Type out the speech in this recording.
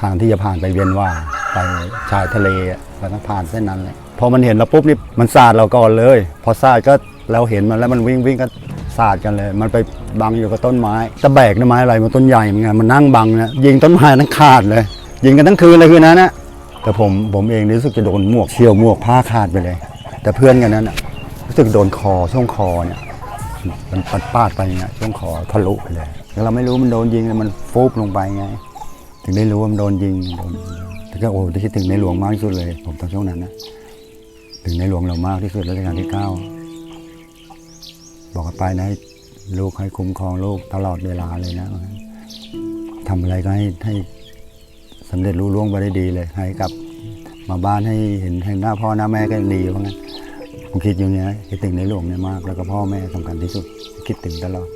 ทางที่จะผ่านไปเวียนว่าไปชายทะเลอะเราต้องผ่านเส้นนั้นเลยพอมันเห็นเราปุ๊บนี่มันสาดเราก่อนเลย พอสาดก็เราเห็นมันแล้วมันวิ่งวิ่งก็สาดกันเลย มันไปบังอยู่กับต้นไม้ตะแบกต้นไม้อะไรมันต้นใหญ่เหมือนกันมันนั่งบังนะยิงต้นไม้นั้นขาดเลย ยิงกันทั้งคืนเลยคืนนั้นนะแต่ผมผมเองรู้สึกจะโดนหมวกเชี่ยวหมวกผ้าขาดไปเลย แต่เพื่อนกันนั้นนะรู้สึกโดนคอช่วงคอเนี่ยมันปัดปาดไปเงี้ยช่วงคอทะลุไปเลยแล้วเราไม่รู้มันโดนยิงแล้วมันฟุบลงไปไง ถึงได้รู้ว่ามันโดนยิงโดนแต่ก็โอ้ที่คิดถึงในหลวงมากที่สุดเลย ผมตอนช่วงนั้นนะถึงในหลวงเรามากที่สุดรัชกาลที่เก้าบอกไปนะให้ลูกให้คุ้มครองลูกตลอดเวลาเลยนะทำอะไรก็ให้ให้สำเร็จรุ่ล่วงไปได้ดีเลย ให้กลับมาบ้านให้เห็นเห็นหน้าพ่อหน้าแม่ก็ดีเพราะงั้นผมคิดอย่างเงี้ยคิดถึงในหลวงเนี่ยมาก แล้วก็พ่อแม่สำคัญที่สุด คิดถึงตลอด